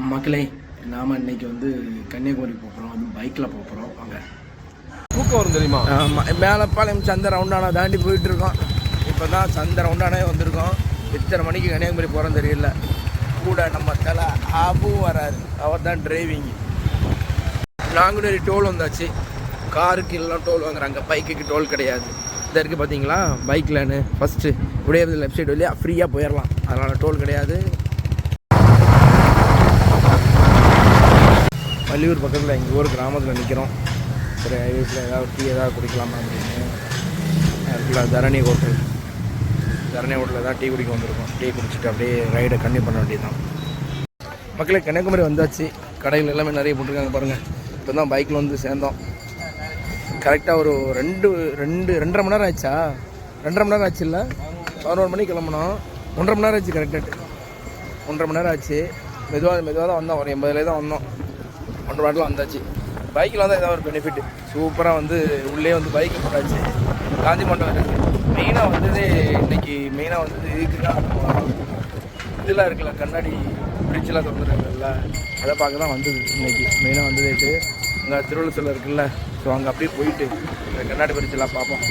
மக்களே நாம் இன்னைக்கு வந்து கன்னியாகுமரி போகிறோம் அது பைக்கில் போகிறோம் அங்கே தூக்கம் வரும் தெரியுமா? மேலப்பாளையம் சந்தை ரவுண்டானா தாண்டி போயிட்டு இருக்கோம் இப்போ தான் சந்தை ரவுண்டானே வந்திருக்கோம். எத்தனை மணிக்கு கன்னியாகுமரி போகிறோம் தெரியல. கூட நம்ம தலை ஆபும் வராது அவர் தான் டிரைவிங் நாங்குநேரி டோல் வந்தாச்சு. காருக்கு எல்லாம் டோல் வாங்குறாங்க. பைக்குக்கு டோல் கிடையாது. இந்த இருக்குது பார்த்தீங்களா பைக்லன்னு ஃபஸ்ட்டு இப்படியே லெஃப்ட் சைடு வழியாக ஃப்ரீயாக போயிடலாம் அதனால் டோல் கிடையாது. வள்ளியூர் பக்கத்தில் எங்கள் ஊர் கிராமத்தில் நிற்கிறோம் சரி ஹைவேஸில் ஏதாவது டீ ஏதாவது குடிக்கலாமா அப்படின்னு. இருக்குல்ல தரணி ஹோட்டல். தரணி ஹோட்டலில் தான் டீ குடிக்க வந்திருக்கோம். டீ குடிச்சிட்டு அப்படியே ரைடை கண்டினியூ பண்ண வேண்டியதுதான். மக்களே கன்னியாகுமரி வந்தாச்சு. கடைகள் எல்லாமே நிறைய போட்டிருக்காங்க பாருங்கள் இப்போ தான் பைக்கில் வந்து சேர்ந்தோம். கரெக்டாக ஒரு ரெண்டு ரெண்டு ரெண்டரை மணி நேரம் ஆச்சா ரெண்டரை மணி நேரம் ஆச்சு இல்லை? பதினோரு மணிக்கு கிளம்புனோம். ஒன்றரை மணி நேரம் ஆச்சு கரெக்டாக ஒன்றரை மணி நேரம் ஆச்சு. மெதுவாக மெதுவாக தான் வந்தோம். ஒரு எண்பதுலேயே தான் வந்தோம். ஒன்றரை வாட்டில் வந்தாச்சு. பைக்கில் தான் ஏதாவது ஒரு பெனிஃபிட் சூப்பராக வந்து உள்ளே வந்து பைக்கு போட்டாச்சு. காந்தி மண்டபம் இருக்குது மெயினாக வந்தது இன்றைக்கி மெயினாக வந்தது இதுக்கு தான். இதெல்லாம் இருக்குல்ல கண்ணாடி பிரிட்ஜெலாம் திறந்துருக்குல்ல அதை பார்க்க தான் வந்தது இன்னைக்கு. மெயினாக வந்ததேட்டு அங்கே திருவள்ளுவர் சிலை இருக்குல்ல ஸோ அங்கே அப்படியே போயிட்டு இந்த கண்ணாடி பிரிட்ஜெலாம் பார்ப்போம்.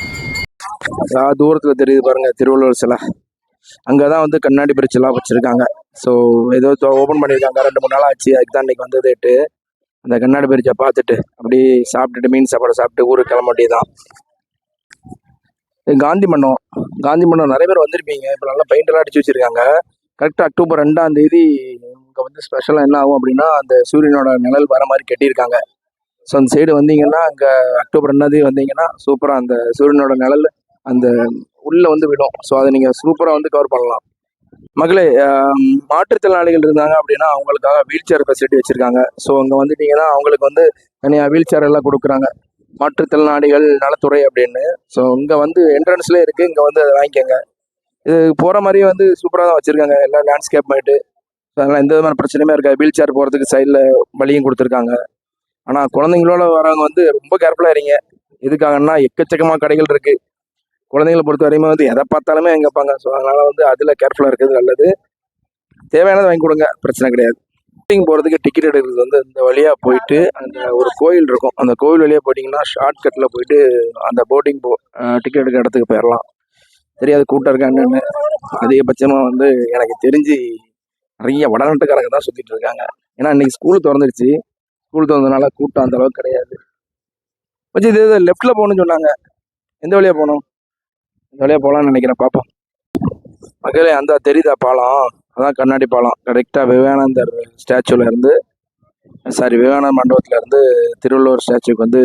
தூரத்தில் தெரியுது பாருங்கள் திருவள்ளுவர் சிலை. அங்கே தான் வந்து கண்ணாடி பிரிட்ஜெலாம் வச்சுருக்காங்க. ஸோ ஏதோ ஓப்பன் பண்ணியிருக்காங்க. ரெண்டு மூணு நாள் ஆச்சு. அதுக்கு தான் இன்றைக்கி வந்ததுட்டு அந்த கண்ணாடி பிரிட்ஜை பார்த்துட்டு அப்படியே சாப்பிட்டுட்டு மீன் சாப்பாடு சாப்பிட்டு ஊருக்கு கிளம்ப வேண்டியதுதான். காந்தி மன்னம் காந்தி மன்னம் நிறைய பேர் வந்திருப்பீங்க. இப்போ நல்லா பெயிண்டெல்லாம் அடிச்சு வச்சுருக்காங்க. கரெக்டாக அக்டோபர் ரெண்டாம் தேதி இங்கே வந்து ஸ்பெஷலாக என்ன ஆகும் அப்படின்னா அந்த சூரியனோட நிழல் வர மாதிரி கட்டியிருக்காங்க. ஸோ அந்த சைடு வந்தீங்கன்னா அங்கே அக்டோபர் ரெண்டாம் தேதி வந்தீங்கன்னா சூப்பராக அந்த சூரியனோட நிழல் அந்த உள்ளே வந்து விடும். ஸோ அதை நீங்கள் சூப்பராக வந்து கவர் பண்ணலாம். மகளே மாற்றுத்திறனாளிகள் இருந்தாங்க அப்படின்னா அவங்களுக்காக வீல் சேர் ஃபெசிலிட்டி வச்சுருக்காங்க. ஸோ அங்கே வந்துட்டிங்கன்னா அவங்களுக்கு வந்து தனியாக வீல் சேர் எல்லாம் கொடுக்குறாங்க. மாற்றுத்திறனாளிகள் நலத்துறை அப்படின்னு. ஸோ இங்கே வந்து என்ட்ரன்ஸ்லேயே இருக்குது இங்கே வந்து அதை வாங்கிக்கோங்க. இது போகிற மாதிரியே வந்து சூப்பராக தான் வச்சுருக்காங்க. எல்லாம் லேண்ட்ஸ்கேப் மாயிட்டு ஸோ அதெல்லாம் எந்த விதமான பிரச்சனையுமே இருக்காது. வீல் சேர் போகிறதுக்கு சைடில் வழியும் கொடுத்துருக்காங்க. ஆனால் குழந்தைங்களோட வரவங்க வந்து ரொம்ப கேர்ஃபுல்லாக இருங்க. எதுக்காகன்னா எக்கச்சக்கமாக கடைகள் இருக்குது குழந்தைங்களை பொறுத்த வரையுமே வந்து எதை பார்த்தாலுமே எங்க ஸோ அதனால் வந்து அதில் கேர்ஃபுல்லாக இருக்கிறது நல்லது. தேவையானதை வாங்கி கொடுங்க. பிரச்சனை கிடையாது. ஷூட்டிங் போகிறதுக்கு டிக்கெட் எடுக்கிறது வந்து இந்த வழியாக போயிட்டு அந்த ஒரு கோயில் இருக்கும். அந்த கோயில் வழியாக போயிட்டிங்கன்னா ஷார்ட்கட்டில் போயிட்டு அந்த போட்டிங் போ டிக்கெட் எடுக்கிற இடத்துக்கு போயிடலாம் தெரியாது கூட்டம் இருக்காங்கன்னு அதிகபட்சமாக வந்து எனக்கு தெரிஞ்சு நிறைய வடநாட்டுக்காரங்க தான் சுற்றிட்டு இருக்காங்க. ஏன்னா இன்னைக்கு ஸ்கூல் திறந்துருச்சு. ஸ்கூல் திறந்ததுனால கூட்டம் அந்தளவுக்கு கிடையாது. கொஞ்சம் இது லெஃப்ட்டில் போகணும்னு சொன்னாங்க. எந்த வழியாக போகணும்? ஜாலியாக போகலான்னு நினைக்கிறேன் பார்ப்போம் மக்களே அந்த தெரியுதா பாலம்? அதான் கண்ணாடி பாலம். கரெக்டாக விவேகானந்தர் ஸ்டாச்சுலேருந்து சாரி விவேகானந்தர் மண்டபத்துலேருந்து திருவள்ளுவர் ஸ்டாச்சுக்கு வந்து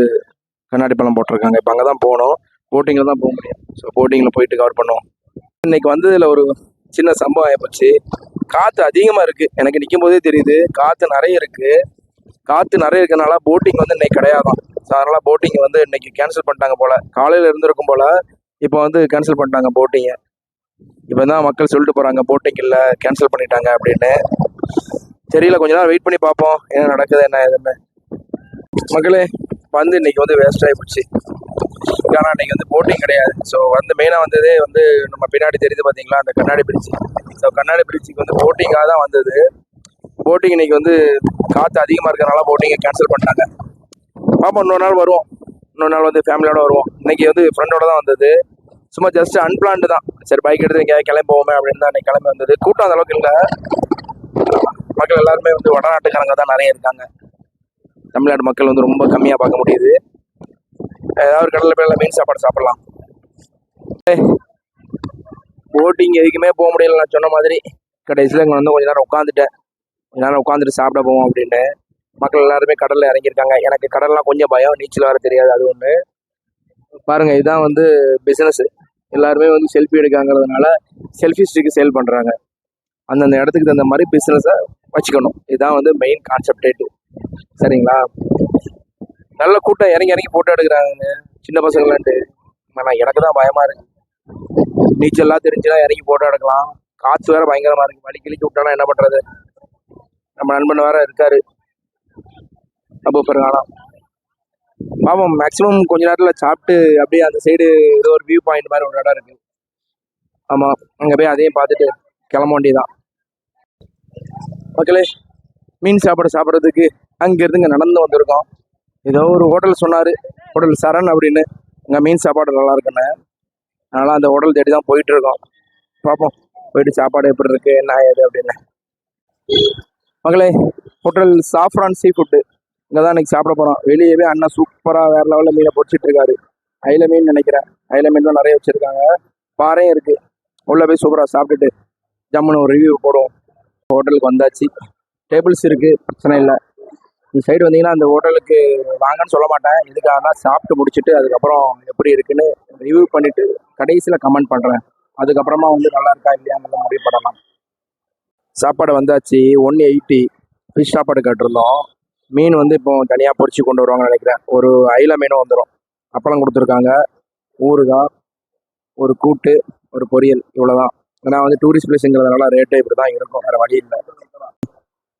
கண்ணாடி பாலம் போட்டிருக்காங்க. இப்போ அங்கே தான் போகணும். போட்டிங்கில் தான் போக முடியும். ஸோ போட்டிங்கில் போயிட்டு கவர் பண்ணுவோம். இன்னைக்கு வந்ததில் ஒரு சின்ன சம்பவம் ஆகிப்போச்சு காற்று அதிகமாக இருக்குது எனக்கு நிற்கும் போதே தெரியுது. காற்று நிறைய இருக்குது காற்று நிறைய இருக்கனால போட்டிங் வந்து இன்னைக்கு கிடையாதான். ஸோ அதனால் போட்டிங் வந்து இன்னைக்கு கேன்சல் பண்ணிட்டாங்க போல். காலையில் இருந்திருக்கும் போல் இப்போ வந்து கேன்சல் பண்ணிட்டாங்க போட்டிங்கை இப்போ தான் மக்கள் சொல்லிட்டு போகிறாங்க போட்டிங் இல்லை கேன்சல் பண்ணிட்டாங்க அப்படின்னு. தெரியல கொஞ்ச நேரம் வெயிட் பண்ணி பார்ப்போம் என்ன நடக்குது என்ன ஏதுன்னு. மக்களே வந்து இன்னைக்கு வந்து வேஸ்ட் ஆகி போச்சு. ஆனால் இன்றைக்கி வந்து போட்டிங் கிடையாது. ஸோ வந்து மெயினாக வந்ததே வந்து நம்ம பின்னாடி தெரியுது பார்த்தீங்களா அந்த கண்ணாடி பிரிட்ஜ் ஸோ கண்ணாடி பிரிட்ஜுக்கு வந்து போட்டிங்காக தான் வந்தது. போட்டிங் இன்னைக்கு வந்து காற்று அதிகமாக இருக்கிறனால போட்டிங்கை கேன்சல் பண்ணிட்டாங்க. பாப்போம் இன்னொரு நாள் வருவோம். இன்னொரு நாள் வந்து ஃபேமிலியோட வருவோம். இன்னைக்கு வந்து ஃப்ரெண்டோட தான் வந்தது. சும்மா ஜஸ்ட் அன்பிளான்டு தான். சரி பைக் எடுத்து எங்கேயாவது கிளம்பி போவோமே அப்படின்னு தான் அன்றைக்கி கிளம்பி வந்தது. கூட்டம் அந்த அளவுக்கு இல்லை. மக்கள் எல்லாருமே வந்து வடநாட்டுக்காரங்க தான் நிறைய இருக்காங்க. தமிழ்நாடு மக்கள் வந்து ரொம்ப கம்மியாக பார்க்க முடியுது. ஏதாவது ஒரு கடலில் போய் மீன் சாப்பாடு சாப்பிடலாம். போட்டிங் எதுக்குமே போக முடியல. நான் சொன்ன மாதிரி கடைசியில் இங்கே வந்து கொஞ்ச நேரம் உட்காந்துட்டேன் கொஞ்ச நேரம் உட்காந்துட்டு சாப்பிட போவோம் அப்படின்னு மக்கள் எல்லாருமே கடலில் இறங்கியிருக்காங்க. எனக்கு கடல்லாம் கொஞ்சம் பயம். நீச்சல் வர தெரியாது அது ஒன்று பாருங்க இதுதான் வந்து பிஸ்னஸ் எல்லாருமே வந்து செல்ஃபி எடுக்காங்கிறதுனால செல்ஃபி ஸ்டிக்கு சேல் பண்ணுறாங்க அந்தந்த இடத்துக்கு தகுந்த மாதிரி பிஸ்னஸை வச்சுக்கணும். இதுதான் வந்து மெயின் கான்செப்டேட்டு சரிங்களா? நல்ல கூட்டம். இறங்கி இறங்கி ஃபோட்டோ எடுக்கிறாங்க சின்ன பசங்களான்ட்டு. ஆனால் எனக்கு தான் பயமா இருக்கு. நீச்சல்லாம் தெரிஞ்சுனா இறங்கி ஃபோட்டோ எடுக்கலாம். காற்று வேற பயங்கரமா இருக்கு. வலி கிழிக்க விட்டானா என்ன பண்றது? நம்ம நண்பன் வேற இருக்காரு. அப்போ பெருங்காலம் பாவம் மேக்ஸிமம் கொஞ்ச நேரத்தில் சாப்பிட்டு அப்படியே அந்த சைடு ஏதோ ஒரு வியூ பாயிண்ட் மாதிரி ஒரு இடம் இருக்கு. ஆமாம் அங்கே போய் அதையும் பார்த்துட்டு கிளம்ப வேண்டியதான் மக்களே மீன் சாப்பாடு சாப்பிட்றதுக்கு அங்கேருந்து இங்கே நடந்து வந்திருக்கோம். ஏதோ ஒரு ஹோட்டல் சொன்னார் ஹோட்டல் சரண் அப்படின்னு. இங்கே மீன் சாப்பாடு நல்லா இருக்குன்னு. அதனால் அந்த ஹோட்டல் தேடி தான் போயிட்டுருக்கோம். பார்ப்போம் போயிட்டு சாப்பாடு எப்படி இருக்குது என்ன ஏது அப்படின்னு. மகளே ஹோட்டல் சாஃப்ரான் சீ ஃபுட்டு இங்கே தான் இன்னைக்கு சாப்பிட போகிறோம் வெளியவே அண்ணன் சூப்பராக வேறு லெவலில் மீனை பொரிச்சிட்டு இருக்காரு. அயில மீன் நினைக்கிறேன். அயில மீன் தான் நிறைய வச்சுருக்காங்க. பாறையும் இருக்குது உள்ளே போய் சூப்பராக சாப்பிட்டுட்டு ஜம்முன்னு ஒரு ரிவ்யூ போடுவோம். ஹோட்டலுக்கு வந்தாச்சு. டேபிள்ஸ் இருக்குது பிரச்சனை இல்லை. இந்த சைடு வந்தீங்கன்னா அந்த ஹோட்டலுக்கு வாங்கன்னு சொல்ல மாட்டேன். இதுக்காக சாப்பிட்டு முடிச்சுட்டு அதுக்கப்புறம் எப்படி இருக்குன்னு ரிவ்யூ பண்ணிவிட்டு கடைசியில் கமெண்ட் பண்ணுறேன் அதுக்கப்புறமா வந்து நல்லா இருக்கா இல்லையாங்கிறத முடிவு பண்ணலாம். சாப்பாடு வந்தாச்சு. ஒன் எயிட்டி ஃபிஷ் சாப்பாடு கேட்டிருந்தோம். மீன் வந்து இப்போ தனியாக பொறிச்சு கொண்டு வருவாங்கன்னு நினைக்கிறேன். ஒரு அயில மீனும் வந்துடும் அப்பளம் கொடுத்துருக்காங்க. ஊறுகாய் ஒரு கூட்டு ஒரு பொரியல் இவ்வளோதான் ஏன்னா வந்து டூரிஸ்ட் பிளேஸுங்கிறதுனால ரேட்டு இப்படி தான் இருக்கும். வேறு வழி இல்லை.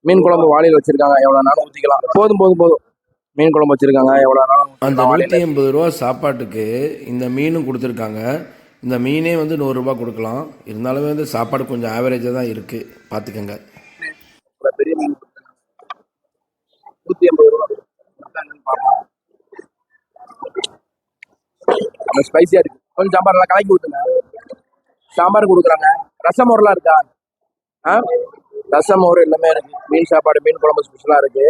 மீன் குழம்பு வாளியில் வச்சுருக்காங்க. எவ்வளோ நாளும் ஊற்றிக்கலாம் போதும் போதும் போதும். மீன் குழம்பு வச்சுருக்காங்க. எவ்வளோ நாளும் அந்த நூற்றி எண்பது ரூபா சாப்பாட்டுக்கு இந்த மீனும் கொடுத்துருக்காங்க. இந்த மீனே வந்து நூறுரூபா கொடுக்கலாம். இருந்தாலுமே வந்து சாப்பாடு கொஞ்சம் ஆவரேஜாக தான் இருக்குது பார்த்துக்கங்க ஒரு பெரிய மீன் நூற்றி எண்பது ரூபா என்னன்னு பார்ப்போம் கொஞ்சம் ஸ்பைசியாக இருக்கு. கொஞ்சம் சாம்பார் நல்லா கலக்கி ஊற்றுங்க சாம்பார் கொடுக்குறாங்க. ரசம் மோர்லாம் இருக்கா? ஆ? ரசம் மோர் எல்லாமே இருக்கு. மீன் சாப்பாடு மீன் குழம்பு ஸ்பெஷலாக இருக்கு.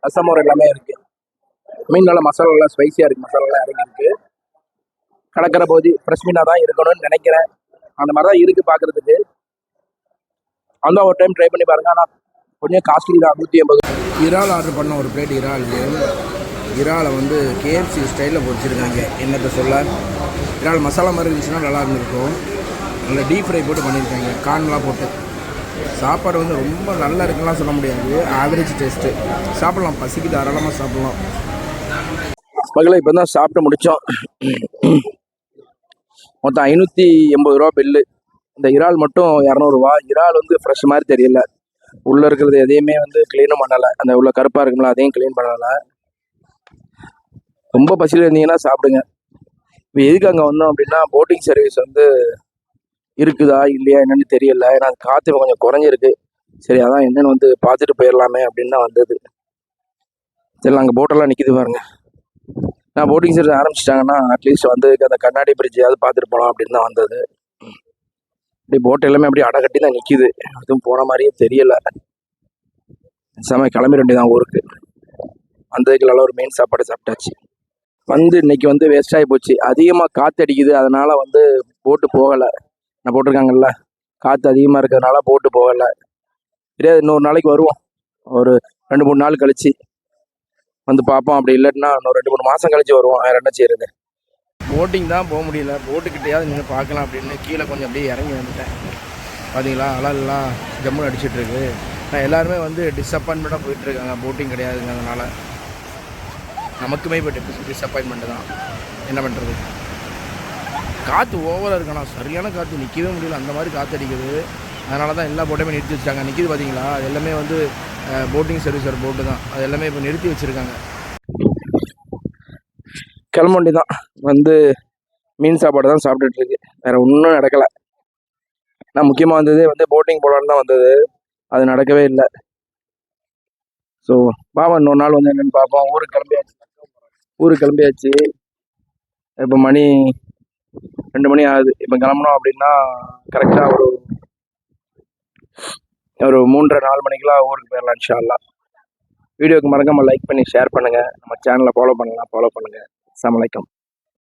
ரசம் மோர் எல்லாமே இருக்கு. மீன் நல்லா மசாலா நல்லா ஸ்பைசியாக இருக்கு. மசாலாலாம் இறங்கி இருக்கு. கடற்கரை போது ஃப்ரெஷ் மீனாக தான் இருக்கணும்னு நினைக்கிறேன். அந்த மாதிரி தான் இருக்கு பார்க்கறதுக்கு அந்த ஒரு டைம் ட்ரை பண்ணி பாருங்க. ஆனால் கொஞ்சம் காஸ்ட்லி தான். நூற்றி எண்பது இறால் ஆர்டர் பண்ண ஒரு பிளேட் இறால். இறாலை வந்து கேஎஃப்சி ஸ்டைலில் பொரிச்சிருக்காங்க என்னத்தை சொல்ல? இறால் மசாலா மாதிரி இருந்துச்சுன்னா நல்லா இருந்திருக்கும். நல்லா டீப் ஃப்ரை போட்டு பண்ணியிருக்காங்க கார்ன்லாம் போட்டு. சாப்பாடு வந்து ரொம்ப நல்லா இருக்குலாம் சொல்ல முடியாது. ஆவரேஜ் டேஸ்ட்டு சாப்பிட்லாம். பசிக்கு தாராளமாக சாப்பிட்லாம். மகளை இப்போ தான் சாப்பிட்டு முடித்தோம் மொத்தம் ஐநூற்றி எண்பது ரூபா பில்லு இந்த இறால் மட்டும் இரநூறுவா இறால் வந்து ஃப்ரெஷ் மாதிரி தெரியல. உள்ளே இருக்கிறது எதையுமே வந்து க்ளீனும் பண்ணலை. அந்த உள்ள கருப்பாக இருக்கும்ல அதையும் க்ளீன் பண்ணலை. ரொம்ப பசியில் இருந்தீங்கன்னா சாப்பிடுங்க. இப்போ எதுக்கு அங்கே வந்தோம் அப்படின்னா போட்டிங் சர்வீஸ் வந்து இருக்குதா இல்லையா என்னென்னு தெரியல. ஏன்னா காற்று கொஞ்சம் குறைஞ்சிருக்கு. சரி அதான் என்னென்னு வந்து பார்த்துட்டு போயிடலாமே அப்படின்னு தான் வந்தது. சரி அங்கே போட்டெல்லாம் நிற்கிது பாருங்க. நான் போட்டிங் சர்வீஸ் ஆரம்பிச்சிட்டாங்கன்னா அட்லீஸ்ட் வந்து அந்த கண்ணாடி பிரிட்ஜையாவது பார்த்துட்டு போகலாம் அப்படின்னு தான் வந்தது. இப்படி போட் எல்லாமே அப்படியே அடை கட்டி தான் நிற்கிது அதுவும் போன மாதிரியே தெரியலை. செம கிளம்பிட வேண்டியதான் ஊருக்கு. வந்ததுக்கு நல்ல ஒரு மீன் சாப்பாடு சாப்பிட்டாச்சு. வந்து இன்னைக்கு வந்து வேஸ்ட் ஆகி போச்சு. அதிகமாக காற்று அடிக்குது. அதனால் வந்து போட்டு போகலை. நான் போட்டிருக்காங்கல்ல? காற்று அதிகமாக இருக்கிறதுனால போட்டு போகலை. தெரியாது இன்னொரு நாளைக்கு வருவோம். ஒரு ரெண்டு மூணு நாள் கழிச்சு. வந்து பார்ப்போம். அப்படி இல்லைன்னா இன்னும் ரெண்டு மூணு மாதம் கழிச்சு வருவோம். வேறு என்ன செய்யுது போட்டிங் தான் போக முடியல. போட்டுக்கிட்டையாவது நீங்கள் பார்க்கலாம் அப்படின்னு கீழே கொஞ்சம் அப்படியே இறங்கி வந்துட்டேன். பார்த்தீங்களா அலல்லாம் ஜம்முன்னு அடிச்சிட்ருக்கு நான் எல்லாருமே வந்து டிஸப்பாயின்மெண்ட்டாக போயிட்டுருக்காங்க போட்டிங் கிடையாதுங்க அதனால் நமக்குமே இப்போ டிசப்பாயின்மெண்ட் தான். என்ன பண்ணுறது காற்று ஓவராக இருக்கணும் சரியான காற்று நிற்கவே முடியல. அந்த மாதிரி காற்று அடிக்குது. அதனால தான் எல்லா போட்டையுமே நிறுத்தி வச்சிருக்காங்க. நிற்கிது பார்த்தீங்களா அது எல்லாமே வந்து போட்டிங் சர்வீஸர் போட்டு தான். அது எல்லாமே இப்போ நிறுத்தி வச்சுருக்காங்க. கிளம்பண்டி தான். வந்து மீன் சாப்பாடு தான் சாப்பிட்டுட்டு வேறு ஒன்றும் நடக்கலை. நான் முக்கியமாக வந்தது வந்து போட்டிங் போகலான்னு தான் வந்தது. அது நடக்கவே இல்லை. ஸோ பாவா இன்னொரு நாள் வந்து என்னென்னு பார்ப்போம் ஊருக்கு கிளம்பியாச்சு. ஊருக்கு கிளம்பியாச்சு. இப்போ மணி ரெண்டு மணி ஆகுது. இப்போ கிளம்புனோம் அப்படின்னா கரெக்டாக ஒரு ஒரு மூன்றரை நாலு மணிக்கெலாம் ஊருக்கு போயிடலாம் இன்ஷால்லாம் வீடியோக்கு மறக்காமல் லைக் பண்ணி ஷேர் பண்ணுங்கள் நம்ம சேனலை ஃபாலோ பண்ணலாம் ஃபாலோ பண்ணுங்கள் அஸ்ஸலாமு